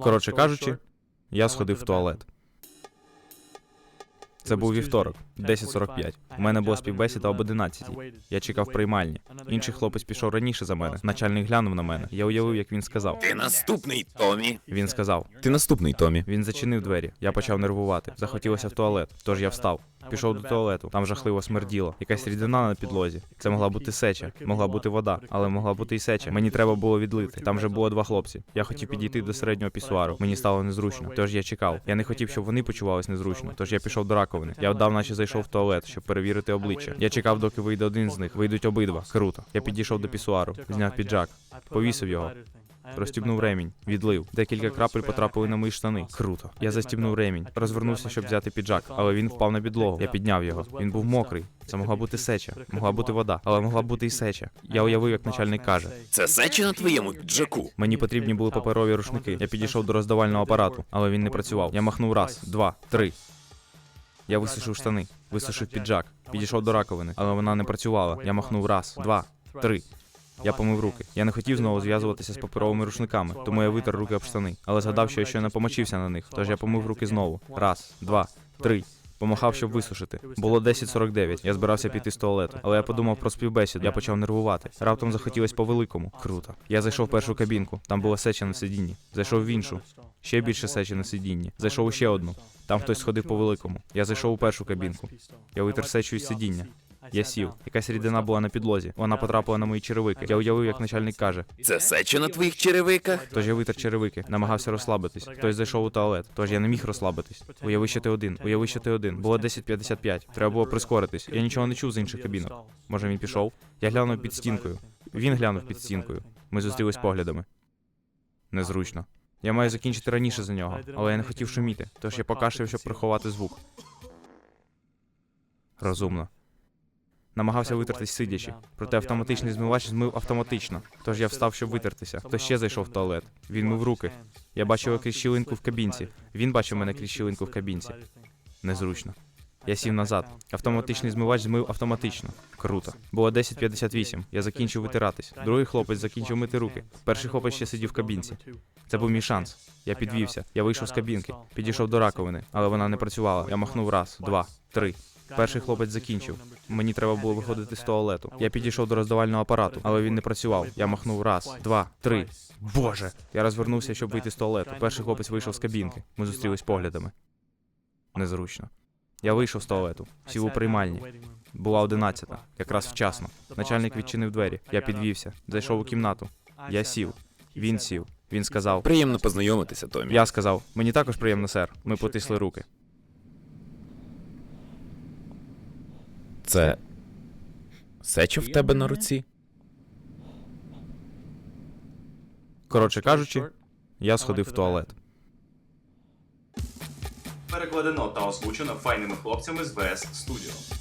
Коротше кажучи, я сходив в туалет. Це був вівторок, 10.45. У мене була співбесіда об 11. Я чекав приймальні. Інший хлопець пішов раніше за мене. Начальник глянув на мене. Я уявив, як він сказав. Ти наступний, Томі. Він сказав. Ти наступний, Томі. Він зачинив двері. Я почав нервувати. Захотілося в туалет. Тож я встав. Пішов до туалету. Там жахливо смерділо. Якась рідина на підлозі. Це могла бути сеча, могла бути вода, але могла бути і сеча. Мені треба було відлити. Там вже було два хлопці. Я хотів підійти до середнього пісуару. Мені стало незручно. Тож я чекав. Я не хотів, щоб вони почувались незручно. Тож я пішов до раковини. Я вдав, наче зайшов в туалет, щоб перевірити обличчя. Я чекав, доки вийде один з них. Вийдуть обидва. Круто. Я підійшов до пісуару, зняв піджак, повісив його. Розстібнув ремінь, відлив. Декілька крапель потрапили на мої штани. Круто. Я застібнув ремінь, розвернувся, щоб взяти піджак, але він впав на підлогу. Я підняв його. Він був мокрий. Це могла бути сеча, могла бути вода, але могла бути і сеча. Я уявив, як начальник каже: Це сечі на твоєму піджаку. мені потрібні були паперові рушники. Я підійшов до роздавального апарату, але він не працював. Я махнув раз, два, три. Я висушив штани, висушив піджак, підійшов до раковини, але вона не працювала. Я махнув раз, два, три. Я помив руки. Я не хотів знову зв'язуватися з паперовими рушниками, тому я витер руки об штани, але згадав, що я ще не помочився на них. Тож я помив руки знову. Раз, два, три. Помахав, щоб висушити. Було 10.49, Я збирався піти з туалету, але я подумав про співбесіду. Я почав нервувати. Раптом захотілось по великому. Круто. Я зайшов в першу кабінку. Там була сеча на сидінні. Зайшов в іншу. Ще більше сечі на сидінні. Зайшов у ще одну. Там хтось сходив по великому. Я зайшов у першу кабінку. Я витер сечу із сидіння. Я сів. Якась рідина була на підлозі. Вона потрапила на мої черевики. Я уявив, як начальник каже. Це сечі на твоїх черевиках. Тож я витер черевики, намагався розслабитись. Хтось зайшов у туалет, тож я не міг розслабитись. Уяви, що ти один, уяви, що ти один. Було 10.55. Треба було прискоритись. Я нічого не чув з інших кабінок. Може він пішов? Я глянув під стінкою. Він глянув під стінкою. Ми зустрілись поглядами. Незручно. Я маю закінчити раніше за нього, але я не хотів шуміти, тож я покашляв, щоб приховати звук. Розумно. Намагався витертись сидячи, проте автоматичний змивач змив автоматично. Тож я встав, щоб витертися. Хто ще зайшов в туалет. Він мив руки. Я бачив його крізь щілинку в кабінці. Він бачив мене крізь щілинку в кабінці. Незручно. Я сів назад. Автоматичний змивач змив автоматично. Круто. Було 10.58. Я закінчив витиратись. Другий хлопець закінчив мити руки. Перший хлопець ще сидів в кабінці. Це був мій шанс. Я підвівся. Я вийшов з кабінки, підійшов до раковини, але вона не працювала. Я махнув раз, два, три. Перший хлопець закінчив. Мені треба було виходити з туалету. Я підійшов до роздавального апарату, але він не працював. Я махнув раз, два, три. Боже! Я розвернувся, щоб вийти з туалету. Перший хлопець вийшов з кабінки. Ми зустрілись поглядами. Незручно. Я вийшов з туалету, сів у приймальні. Була одинадцята, якраз вчасно. Начальник відчинив двері. Я підвівся, зайшов у кімнату. Я сів. Він сів. Він сказав: Приємно познайомитися, Томі. Я сказав, мені також приємно, сер. Ми потисли руки. Це сеча в тебе на руці? Коротше кажучи, я сходив в туалет. Перекладено та озвучено файними хлопцями з VS Studio.